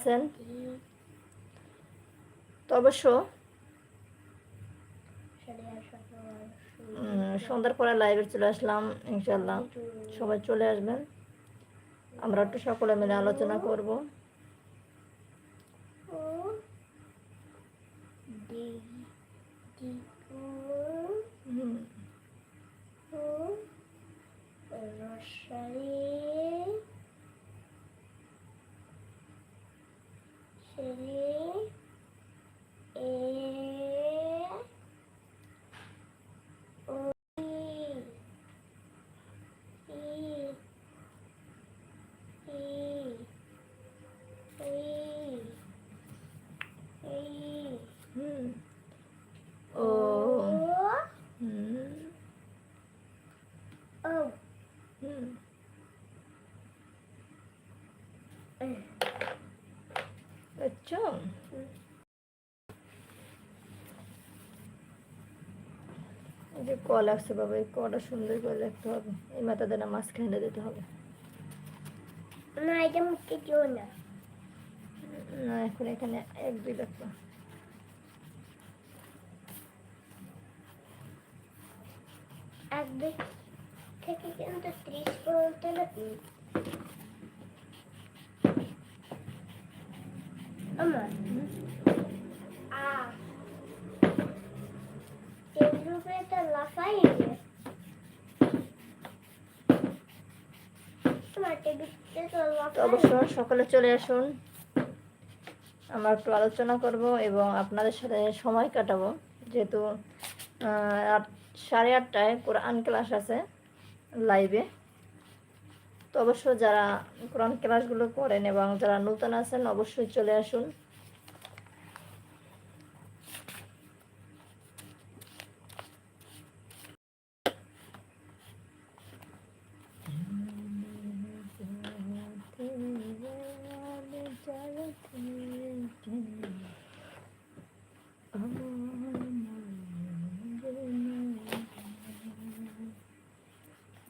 আছেন? তো অবশ্য সন্ধ্যার পরে লাইভে চলে আসলাম ইনশাল্লাহ সবাই চলে আসবেন। আমরা একটু সকলে মিলে আলোচনা করব। হুম। বুঝছ এই যে ক লাগছে বাবা এই কটা সুন্দর করে লিখতে হবে। এই মাথা দেনা মাঝখানে দিতে হবে। না এটা মুখে দিও না। না এখন এখানে এক দুই লিখব এক দুই। থেকে কিন্তু ত্রিশ পর্যন্ত নাকি আমার। আ। তিন রূপে তো লাফাই গিয়ে। তোমার টেবিলতে তো তো লাফাই অবশ্য সকালে চলে আসুন। আমরা একটু আলোচনা করব এবং আপনাদের সাথে সময় কাটাবো। যেহেতু আহ, সাড়ে আটটায় কোরআন ক্লাস আছে। লাইভে তো অবশ্য যারা কোরআন ক্লাসগুলো করেন এবং যারা নতুন আছেন অবশ্যই চলে আসুন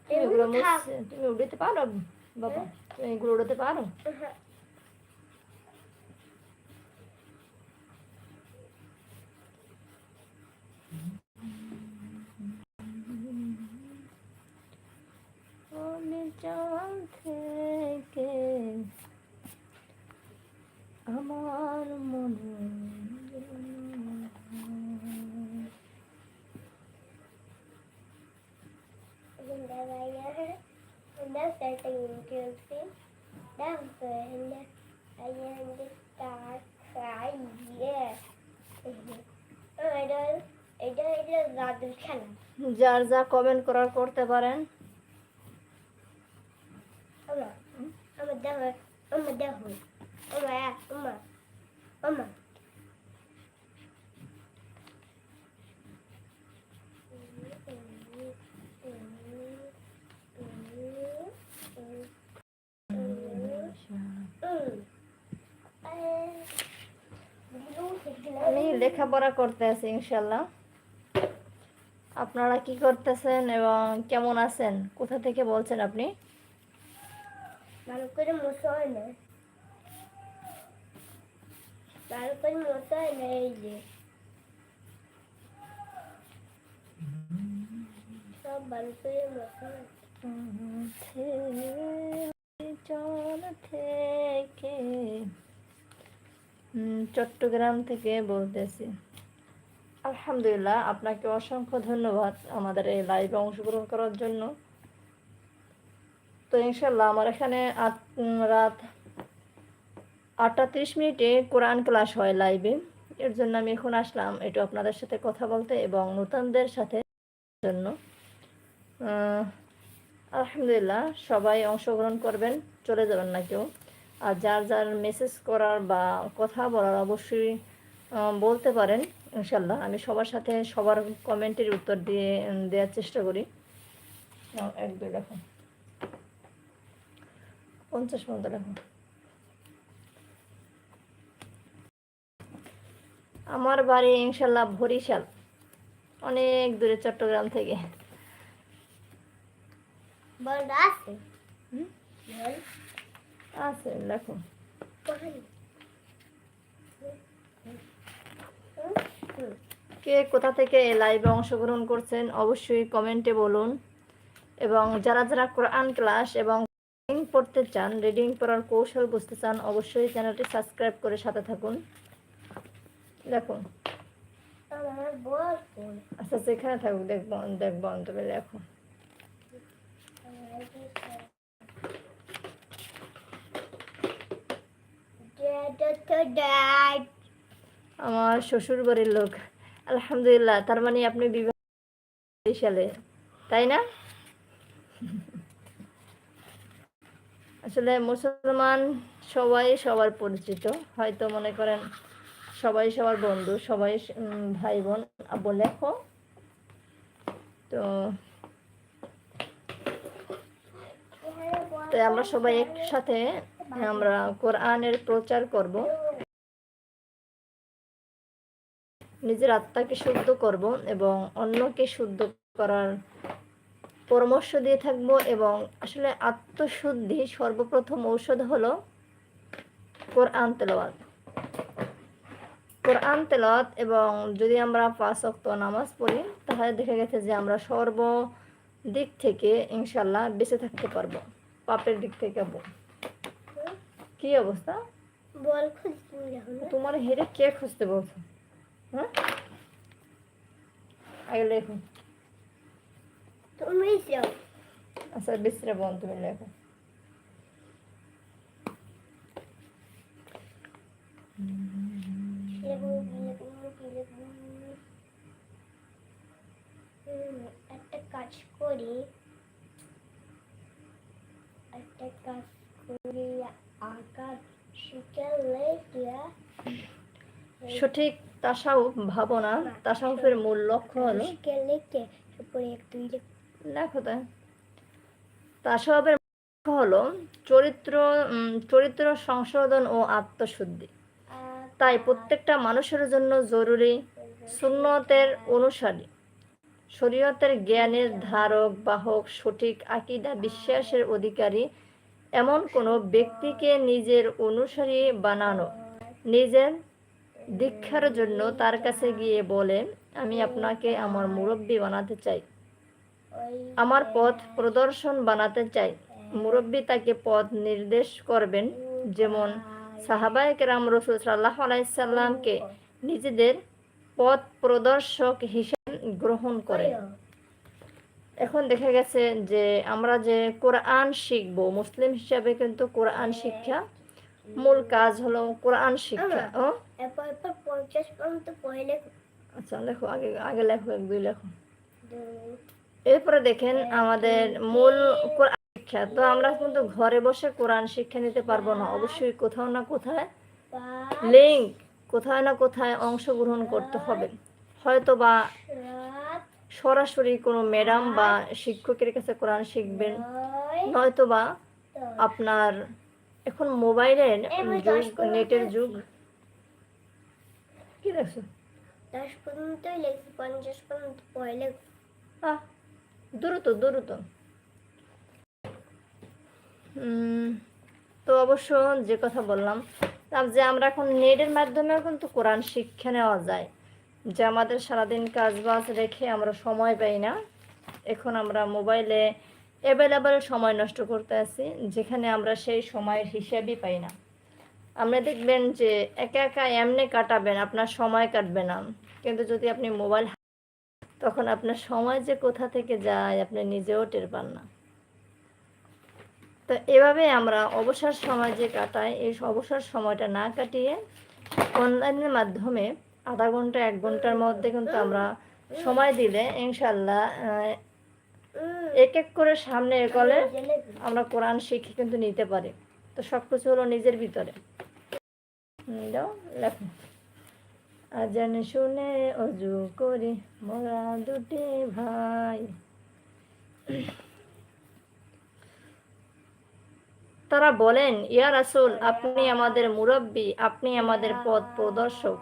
এগুলো মুছছে- তুমি উড়াতে পারো? বাবা তুমি এগুলো উড়াতে পারো? অনেক থেকে আমার মনে এটা এটা জাদুর খেলা যার যা কমেন্ট করার করতে পারেন। আমি লেখাপড়া করতে আছি ইনশাল্লাহ। আপনারা কি করতেছেন এবং কেমন আছেন? কোথা থেকে বলছেন আপনি? চল থেকে। চট্টগ্রাম থেকে বলতেছি। আলহামদুলিল্লাহ, আপনাকে অসংখ্য ধন্যবাদ আমাদের এই লাইভে অংশগ্রহণ করার জন্য। তো ইনশাল্লাহ আমার এখানে রাত আটটা তিরিশ মিনিটে কোরআন ক্লাস হয় লাইভে এর জন্য আমি এখন আসলাম একটু আপনাদের সাথে কথা বলতে এবং নতুনদের সাথে জন্য। আলহামদুলিল্লাহ, সবাই অংশগ্রহণ করবেন, চলে যাবেন না কেউ। আর যার যার মেসেজ করার বা কথা বলার অবশ্যই বলতে পারেন ইনশাল্লাহ আমি সবার সাথে সবার কমেন্টের উত্তর দিয়ে দেওয়ার চেষ্টা করি। এক দুই দেখো পঞ্চাশ পর্যন্ত দেখো আমার বাড়ি ইনশাল্লাহ বরিশাল। অনেক দূরে চট্টগ্রাম থেকে। আছে? আছে দেখো কোথায় কে কোথা থেকে লাইভে অংশগ্রহণ করছেন, অবশ্যই কমেন্টে বলুন। এবং যারা যারা কোরআন ক্লাস এবং রিডিং পড়তে চান রিডিং পড়ার কৌশল বুঝতে চান, অবশ্যই চ্যানেলটি সাবস্ক্রাইব করে সাথে থাকুন। দেখুন। আচ্ছা সেখানে থাকুক, দেখব দেখব অন্তবে লেখো ড্যাড আমার শ্বশুর বাড়ির লোক। আলহামদুলিল্লাহ, তার মানে আপনি বিবাহ সালে তাই না? আসলে মুসলমান সবাই সবার পরিচিত, হয়তো মনে করেন সবাই সবার বন্ধু, সবাই ভাই বোন বলে তো তো আমরা সবাই একসাথে আমরা কোরআনের প্রচার করব। নিজের আত্মাকে শুদ্ধ করব এবং অন্যকে শুদ্ধ করার পরামর্শ দিয়ে থাকব এবং আসলে আত্মশুদ্ধি সর্বপ্রথম ঔষধ হলো কোরআন তেলাওয়াত। কোরআন তেলাওয়াত এবং যদি আমরা পাঁচ অক্ত নামাজ পড়ি তাহলে দেখা গেছে যে আমরা সর্ব দিক থেকে ইনশাল্লাহ বেঁচে থাকতে পারব পাপের দিক থেকে কি অবস্থা? বল তোমার হেরে কে খুঁজতে বলছো? আগে লেখো তুমি আচ্ছা বিশ্রে বোন তুমি লেখো একটা কাজ করি একটা কাজ করি আঁকা শিখলে দিয়া সঠিক তাসাউফ ভাবনা তাসাউফের মূল লক্ষ্য হলো তাই তাসাউফের লক্ষ্য হলো চরিত্র চরিত্র সংশোধন ও আত্মশুদ্ধি। তাই প্রত্যেকটা মানুষের জন্য জরুরি সুন্নতের অনুসারী। শরীয়তের জ্ঞানের ধারক বাহক সঠিক আকিদা বিশ্বাসের অধিকারী এমন কোনো ব্যক্তিকে নিজের অনুসারী বানানো নিজের দীক্ষার জন্য তার কাছে গিয়ে বলে আমি আপনাকে আমার মুরব্বী বানাতে চাই। আমার পথ প্রদর্শন বানাতে চাই। মুরব্বী তাকে পথ নির্দেশ করবেন যেমন সাহাবায়ে রাম রসুল সাল্লাহ আলাইসাল্লামকে নিজেদের পথ প্রদর্শক হিসেবে গ্রহণ করেন। এখন দেখা গেছে যে আমরা যে কোরআন শিখব মুসলিম হিসাবে কিন্তু কোরআন শিক্ষা মূল কাজ হলো কোরআন শিক্ষা। ও? এরপর এরপর পঞ্চাশ পর্যন্ত পড়লে আচ্ছা লেখো আগে আগে লেখো এক দুই লেখো। এরপরে দেখেন আমাদের মূল শিক্ষা। তো আমরা কিন্তু ঘরে বসে কোরআন শিক্ষা নিতে পারব না। অবশ্যই কোথাও না কোথায় লিঙ্ক কোথায় না কোথায় অংশগ্রহণ করতে হবে। হয়তো বা সরাসরি কোনো ম্যাডাম বা শিক্ষকের কাছে কোরআন শিখবেন। নয় নয়তো বা আপনার এখন মোবাইলের যুগ নেটের যুগ। কি দেখছ? দশ পর্যন্তই লিখছি পঞ্চাশ পর্যন্ত পড়লে আহ দ্রুত দ্রুত। তো অবশ্য যে কথা বললাম তার যে আমরা এখন নেটের মাধ্যমেও কিন্তু কোরআন শিক্ষা নেওয়া যায়। যে আমাদের সারাদিন কাজ বাজ রেখে আমরা সময় পাই না এখন আমরা মোবাইলে অ্যাভেলেবেল সময় নষ্ট করতে আছি যেখানে আমরা সেই সময়ের হিসাবই পাই না। আপনি দেখবেন যে একা একা এমনি কাটাবেন, আপনার সময় কাটবে না। কিন্তু যদি আপনি মোবাইল তখন আপনার সময় যে কোথা থেকে যায়, আপনি নিজেও টের পান না। তো এভাবে আমরা অবসর সময় যে কাটাই, এই অবসর সময়টা না কাটিয়ে অনলাইনের মাধ্যমে আধা ঘণ্টা, এক ঘণ্টার মধ্যে কিন্তু আমরা সময় দিলে ইনশাল্লাহ এক এক করে সামনে এগোলে আমরা কোরআন শিখে কিন্তু নিতে পারি। তো সব কিছু হলো নিজের ভিতরে। আজান শুনে অজু করি, মোরা দুটি ভাই। তারা বলেন, ইয়া রাসূল, আপনি আমাদের মুরব্বী, আপনি আমাদের পথ প্রদর্শক।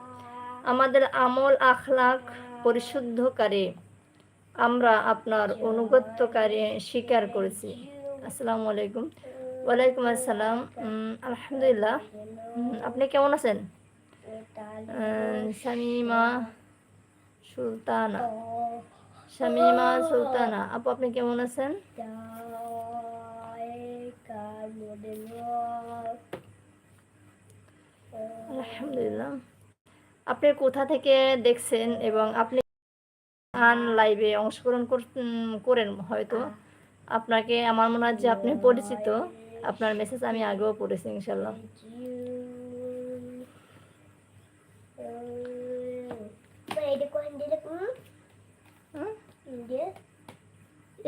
আমাদের আমল আখলাক পরিশুদ্ধকারী। আমরা আপনার অনুগত্যকারী স্বীকার করেছি। আসসালামু আলাইকুম। ওয়ালাইকুম আসসালাম। আলহামদুলিল্লাহ। আপনি কেমন আছেন? শামিমা সুলতানা। শামিমা সুলতানা, আপু আপনি কেমন আছেন? আলহামদুলিল্লাহ। আপনি কোথা থেকে দেখছেন এবং আপনি আন লাইভে অংশগ্রহণ কর- করেন হয়তো। আপনাকে আমার মনে হয় যে আপনি পরিচিত। আপনার মেসেজ আমি আগেও পড়েছি ইনশাল্লাহ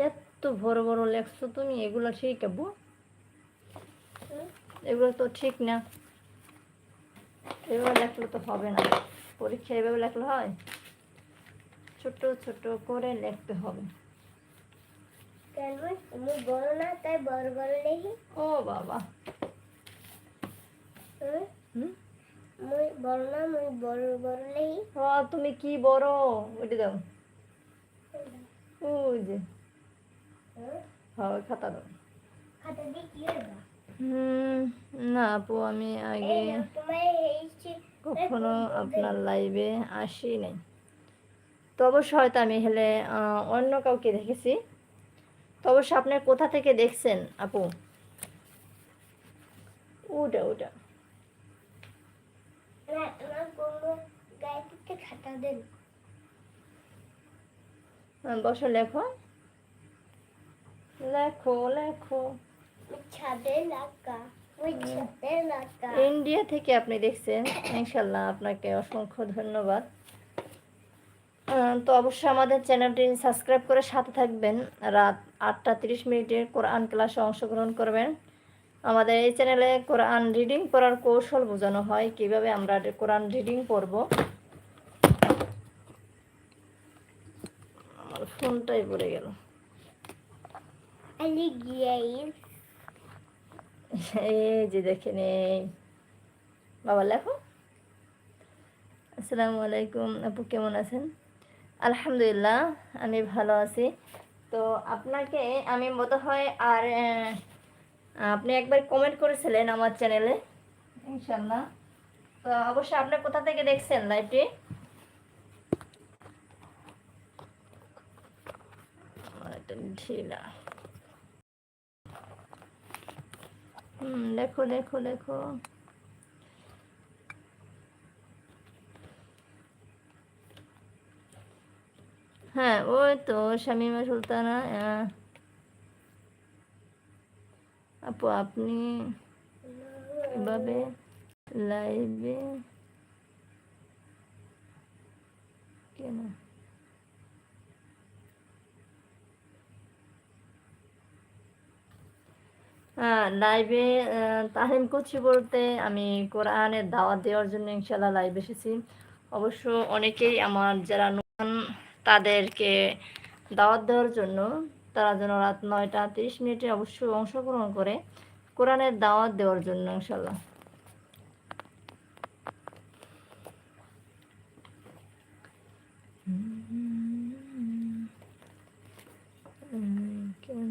এত বড় বড় লেখছো তুমি এগুলো ঠিক আবু এগুলো তো ঠিক না। এভাবে লেখলে তো হবে না। পরীক্ষা এভাবে লেখলে হয়? ছোট ছোট করে লিখতে হবে। আমি বড় না তাই বড় বড় লেখি ও বাবা। হুম? হুম? মুই বড় না মুই বড় বড় লেখি ও তুমি কি বড়? দাও। যে। হয় খাতা দাও। খাতা দিয়ে কি হবে হুম না আপু আমি আগে কখনো আপনার লাইভে আসি নাই তো অবশ্য হয়তো আমি হেলে অন্য কাউকে দেখেছি। তো অবশ্য আপনি কোথা থেকে দেখছেন আপু? ওটা ওটা। আহ, বসো লেখো। লেখো লেখো। লাগা ইন্ডিয়া থেকে আপনি দেখছেন। ইনশাল্লাহ আপনাকে অসংখ্য ধন্যবাদ। তো অবশ্যই আমাদের চ্যানেলটি সাবস্ক্রাইব করে সাথে থাকবেন। রাত আটটা তিরিশ মিনিটের কোরআন ক্লাসে অংশগ্রহণ করবেন। আমাদের এই চ্যানেলে কোরআন রিডিং করার কৌশল বোঝানো হয়, কীভাবে আমরা কোরআন রিডিং করব আমার ফোনটাই পড়ে গেল। এই যে দেখেন, এই। বাবা লেখো। আসসালামু আলাইকুম, আপু কেমন আছেন? আলহামদুলিল্লাহ, আমি ভালো আছি। তো আপনাকে আমি বোধ হয় আর আপনি একবার কমেন্ট করেছিলেন আমার চ্যানেলে ইনশাল্লাহ তো অবশ্যই আপনি কোথা থেকে দেখছেন লাইভটি লেখো লেখো লেখো হ্যাঁ ওই তো শামিমা সুলতানা আপু আপনি এভাবে লাইভে কেন? লাইভে তাহিম করছি বলতে আমি কোরআনের দাওয়াত দেওয়ার জন্য ইনশাল্লাহ লাইভ এসেছি। অবশ্য অনেকেই আমার যারা নতুন তাদেরকে দাওয়াত দেওয়ার জন্য তারা যেন রাত নয়টা তিরিশ মিনিটে অবশ্যই অংশগ্রহণ করে কোরআনের দাওয়াত দেওয়ার জন্য ইনশাল্লাহ হুম, কেন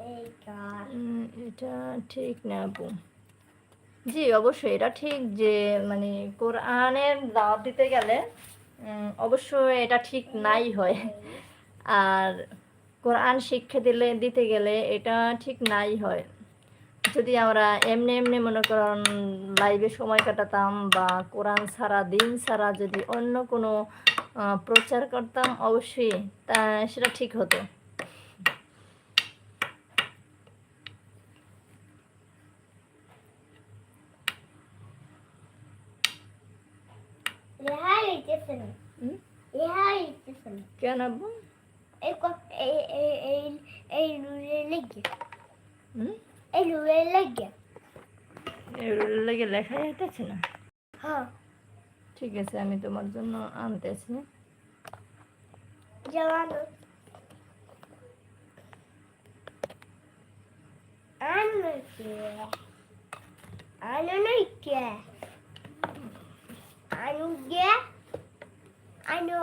এই কার উম, এটা ঠিক না আপু। জি অবশ্যই এটা ঠিক যে মানে কোরআনের দাওয়াত দিতে গেলে অবশ্যই এটা ঠিক নাই হয়। আর কোরআন শিক্ষা দিলে দিতে গেলে এটা ঠিক নাই হয়। যদি আমরা এমনি এমনি মনে করেন লাইভে সময় কাটাতাম বা কোরআন ছাড়া দিন ছাড়া যদি অন্য কোনো প্রচার করতাম অবশ্যই তা সেটা ঠিক হতো রেহাই হইতেছে না হুম? রেহাই হইতেছে না কেন আব্বু এই ক- এই এই এই এই লেগে এই রুলে লেগে লেখা যাইতেছে না হ্যাঁ ঠিক আছে আমি তোমার জন্য আনতেছি জওয়ানো আনো কে আনো নাই কে আনো গে আনো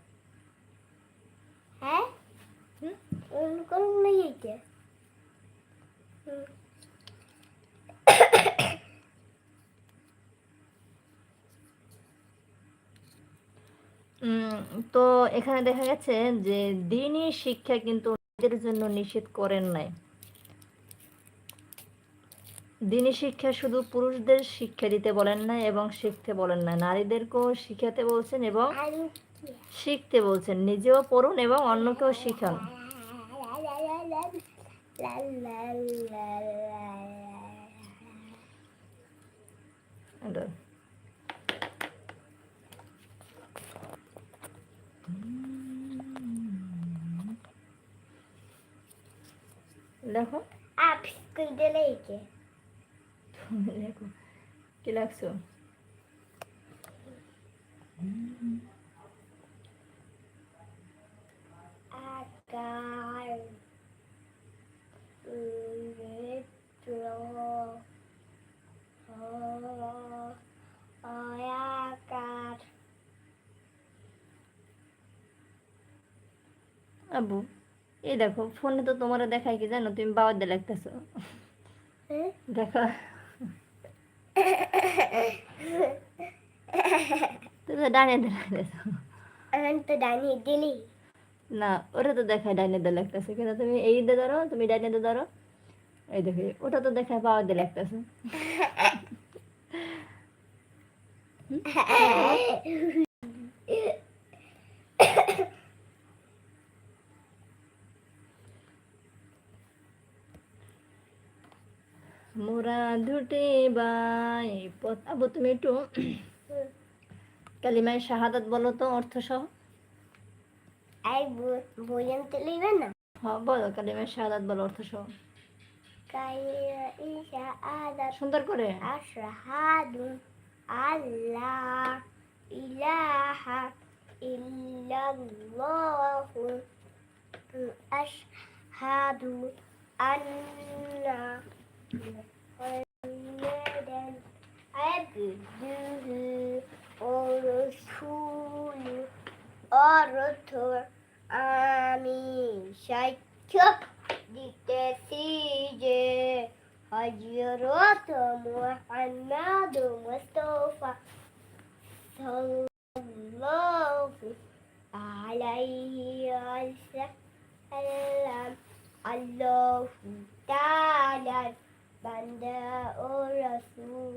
উম, তো এখানে দেখা গেছে যে দিনই শিক্ষা কিন্তু নারীদের জন্য নিষেধ করেন নাই। দিনী শিক্ষা শুধু পুরুষদের শিক্ষা দিতে বলেন না এবং শিখতে বলেন না নারীদেরকেও শিখাতে বলছেন এবং শিখতে বলছেন নিজেও পড়ুন এবং অন্যকেও শিখান। দেখো। আপ স্কুল দিলে কি দেখো কি লাগছো? এই দেখো ফোনে তো তোমার দেখায় কি জানো? তুমি বাবার দিয়ে লাগতেছো। দেখো। তুমি তো ডানে দিয়ে না ওটা তো দেখায় ডাইনে দিয়ে লাগতেছে। কিন্তু তুমি এই দিয়ে ধরো তুমি ডাইনে দিয়ে ধরো। এই দেখো ওটা তো দেখায় পাওয়ার দিয়ে লাগতেছে। ছুটে বাই। পথ আবু তুমি একটু কালিমায় শাহাদাত বলো তো অর্থ সহ। আই বলেন না। হ্যাঁ বলো কালিমায় শাহাদাত বলো অর্থ সহ। সুন্দর করে। আশহাদু আল্লাহ ইলাহা ইল্লাল্লাহু আশহাদু Abdühü o Resulü arutur amin. Şakkı diktesici Hacıratu Muhammedu Mustafa sallallahu aleyhi ve sellem Allahu Teala bende o Resul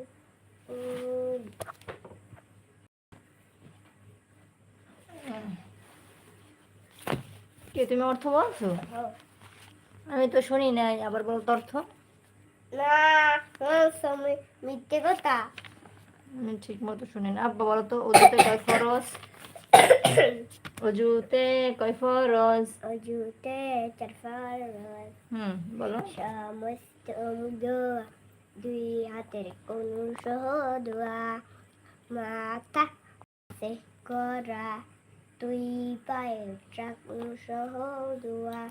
কে তুমি অর্থ বলছো? আমি তো শুনি নাই আবার বলো তো অর্থ। না মিথ্যে কথা। আমি ঠিক মতো শুনি না। আব্বা বলো তো অজুতে কয় ফরজ? অজুতে কয় ফরজ? অজুতে চারফার হুম বলো। সমস্ত দুই হাতের কোন সহ দোয়া মাথা সে করা দুই পায়ের চাকুন সহ দোয়া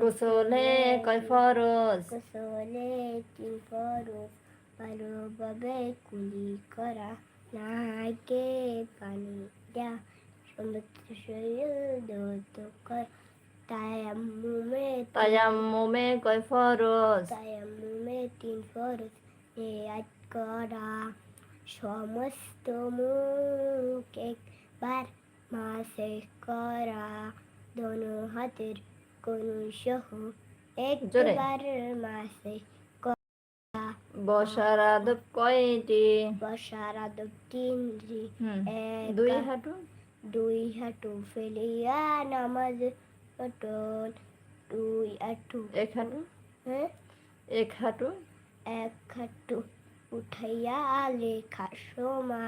গোসলে কয় ফরজ? গোসলে তিন ফরজ, ভালোভাবে কুলি করা, নাকে পানি দেয়া সমস্ত শরীর দৌত কর তায়াম্মুমে তায়াম্মুমে কয় ফরজ তায়াম্মুমে তিন ফরজ নেয়াত করা সমস্ত মুখ একবার মাসে করা দোনো হাতের কোন সহ একবার মাসে বসার আদব কয়টি বসার আদব তিনটি দুই হাঁটু দুই হাঁটু ফেলিয়া নামাজ পটল দুই এক হাঁটু হ্যাঁ? এক হাঁটু? এক হাঁটু। উঠাইয়া লেখা সোমা।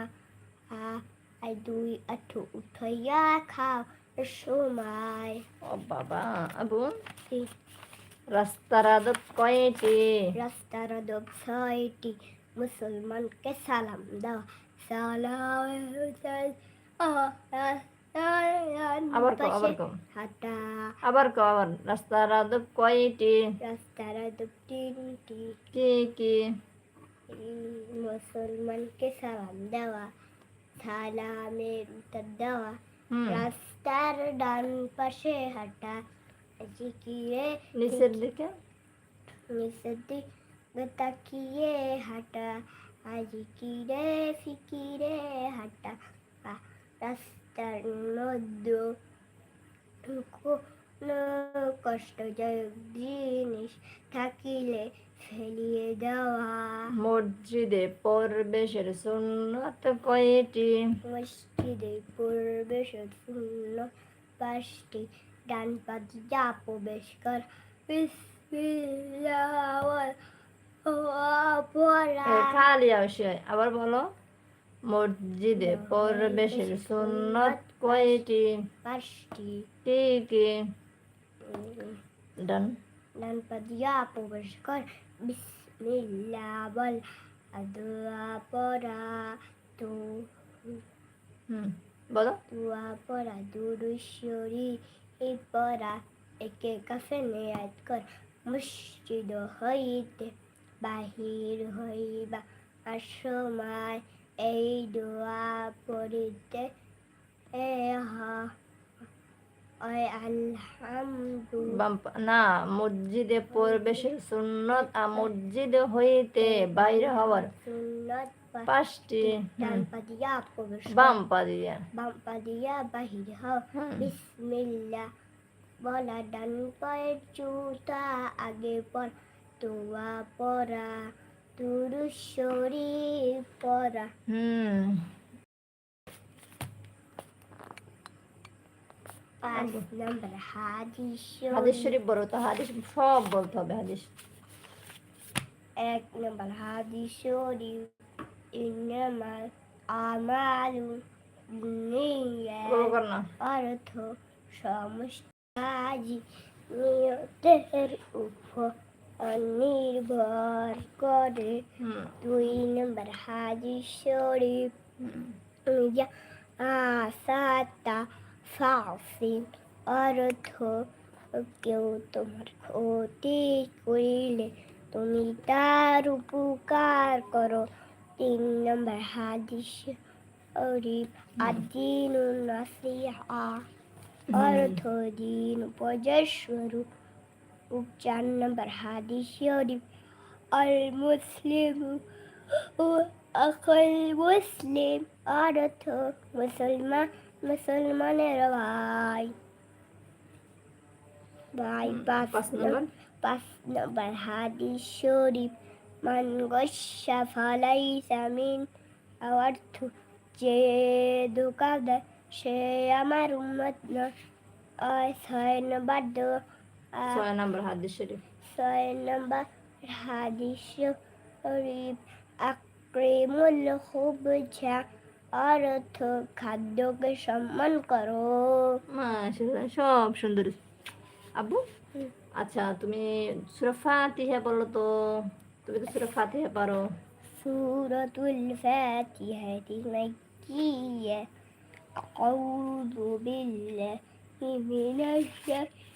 আ আর দুই হাঁটু উঠাইয়া খাও সময়। ও বাবা কি? রাস্তার আদত কয়টি? রাস্তার দব ছয়টি। মুসলমানকে সালাম দাও। সালাম আবার কও আবার কও। হাঁটা। আবার কও আবার। রাস্তার আদত কয়টি? রাস্তার দব তিনটি। কি কি? মুসলমানকে সালাম দেওয়া সালামের উত্তর দেওয়া। রাস্তার ডান পাশে হাঁটা জিকিরে নিচের দিকে? নিচের দিকে তাকিয়ে হাঁটা আজিকিরে ফিকিরে হাঁটা। আ- মধ্যে কোনো কষ্টজনক জিনিস থাকিলে ফেলিয়ে দেওয়া। মসজিদে প্রবেশের সুন্নত কয়টি? মসজিদে পূর্বে শূন্য পাঁচটি। ডান পা যা প্রবেশ কর। খালি আবার বলো। মসজিদে প্রবেশের সুন্নত কয়টি? পাঁচটি। কি কি? ডান ডান। পা যা প্রবেশ কর। বিসমিল্লাহ বল। দোয়া পড়া তো হুম বলো। দোয়া পড়া দুরুশ্বরী এই পড়া একে কাফে নেয়াত কর। মসজিদ হইতে বাহির হইবা আর সময় এই দোয়া পড়িতে বাম না মসজিদে প্রবেশের সুন্নত আর মসজিদে হইতে বাইরে হওয়ার পাঁচটি হুম, পা দিয়া বাম পা বাম পা দিয়া বাহির হও বিসমিল্লাহ। বলা ডান পায়ের জুতা আগে পর তোয়া পরা হুম। পাঁচ নম্বর হাদিস হাদিস শরীফ। শরীফ তো হাদিস সব বলতে হবে হাদিস। এক নম্বর হাদিস শরীফ ইন্নামাল আমালু অর্থ সমস্ত কাজই নিয়তের উপর। নির্ভর করে। দুই নম্বর হাজি শরীফ। আসাতা ফাসিল। অর্থ কেউ তোমার ক্ষতি করিলে তুমি তার উপকার করো। তিন নম্বর হাদিস শরীফ আদিন নাসিহা। অর্থ দিন উপজয় স্বরূপ চার নম্বর হাদিস শরীফ আল মুসলিম ও আকল মুসলিম অর্থ মুসলমান মুসলমানের ভাই। ভাই পাঁচ নম্বর। পাঁচ নম্বর হাদিস শরীফ মান গসা ফালাই সামিন অর্থ যে ধোকা দেয় সে আমার উম্মত নয়। ছয় নম্বর ছয় নম্বর হাদিস শরীফ ছয় নম্বর হাদিস শরীফ আক্রিমুল খুবজা অর্থ খাদ্যকে সম্মান করো মাশাআল্লাহ সব সুন্দর আব্বু হুম। আচ্ছা তুমি সূরা ফাতিহা বলো তো তুমি তো সূরা ফাতিহা পারো সুরতুল ফাতিহাতি মাক্কিয়া أعوذ بالله من الشيطان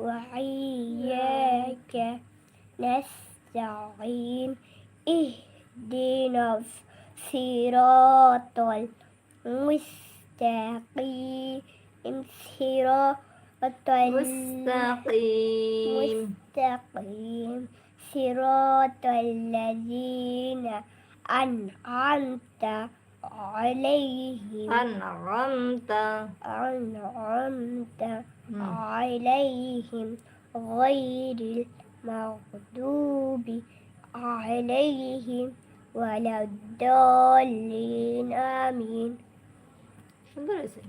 وإياك نستعين اهدنا الصراط المستقيم. صراط المستقيم. مستقيم صراط الذين أنعمت عليهم عليهم أنعمت أنعمت হুম, عليهم غير المغضوب عليهم ولا الضالين آمين সুন্দর হয়েছে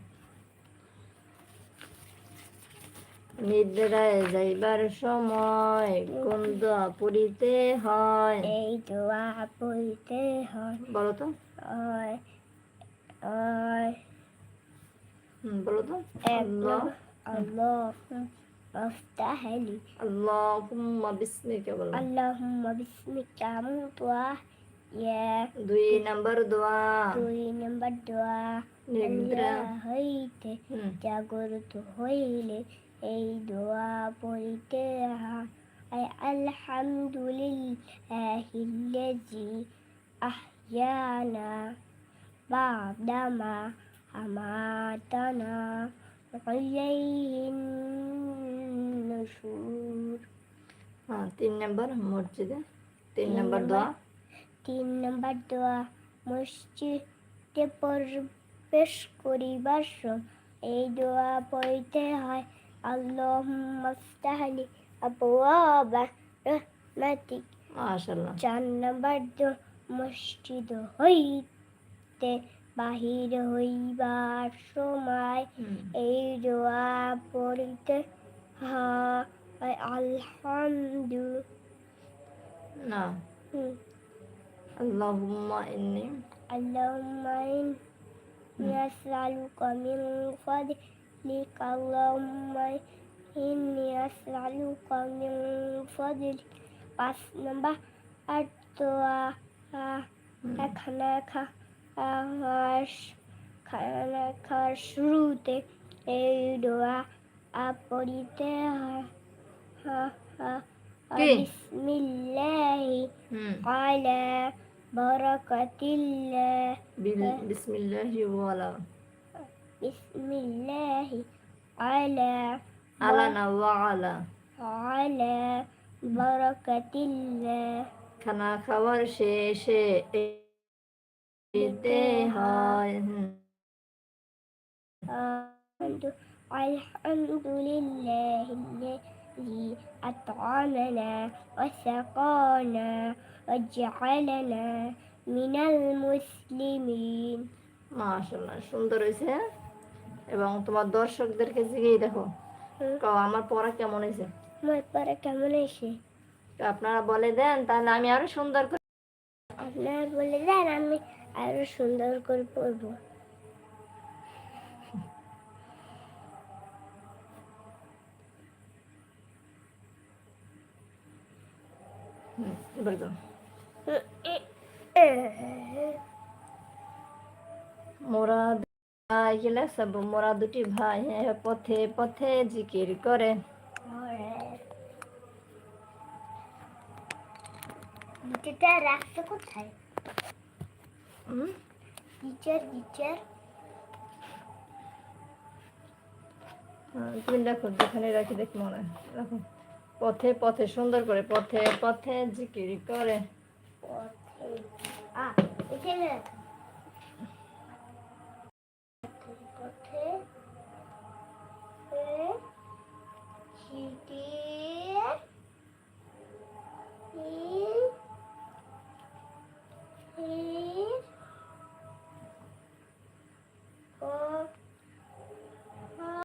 নিদ্রায় যাইবার সময় কোন দোয়া পড়িতে হয় এই দোয়া পড়তে হয় বলো তো আর আর হুম, বলো তো এক আল্লাহ আল্লাহ افتح لي আল্লাহুম্মা বিসমিকা বলো اللهم باسمك أموت يا দুই নাম্বার দোয়া দুই নম্বর দোয়া নিদ্রা আল্লাহ হইতে হুম, জাগরিত হইলে এই দোয়া পড়িতে হয় আলহামদুলিল্লাহিল্লাজি আহয়ানা বাদামা আমাতানা হ্যাঁ তিন নাম্বার মসজিদে তিন নাম্বার দোয়া তিন নম্বর দোয়া মসজিদে প্রবেশ করিবার সময় এই দোয়া পড়তে হয় আল্লাহ মাফতাহলি আবওয়াবা রহমাতিক মাশাআল্লাহ চার নম্বর দোয়া মসজিদ হইতে বাহির হইবার সময় হুম, এই দোয়া পড়তে হয় আলহামদু না হুম আল্লাহুম্মা ইন্নী اللهم إني أسألك من فضلك اللهم إني أسألك من فضلك পাঁচ নম্বর আর দোয়া খানা খাওয়ার খানা খাওয়ার শুরুতে এই দোয়া পড়িতে হয় কি? বিসমিল্লাহি হুম على بركة الله বিল- বিসমিল্লাহি ওয়ালা بسم الله على আলানা ওয়া আলা على بركة الله খানা খাওয়ার শেষে এতে হয় হুম, الحمد الحمد لله الذي أطعمنا وسقانا وجعلنا من المسلمين মাশাআল্লাহ সুন্দর হয়েছে এবং তোমার দর্শকদেরকে জিগেই দেখো। কও আমার পড়া কেমন হয়েছে? আমার পরে কেমন তো আপনারা বলে দেন তাহলে আমি আরও সুন্দর করে আপনার বলে দেন আমি আরও সুন্দর করে পড়ব। এবার দাও। মোরা গেলে সব মোরা দুটি ভাই পথে পথে জিকির করে রাখছো কোথায় তুমি দেখো যেখানে রাখি দেখ মনে। রাখো পথে পথে সুন্দর করে পথে পথে জিকির করে পথে আ এখানে রাখো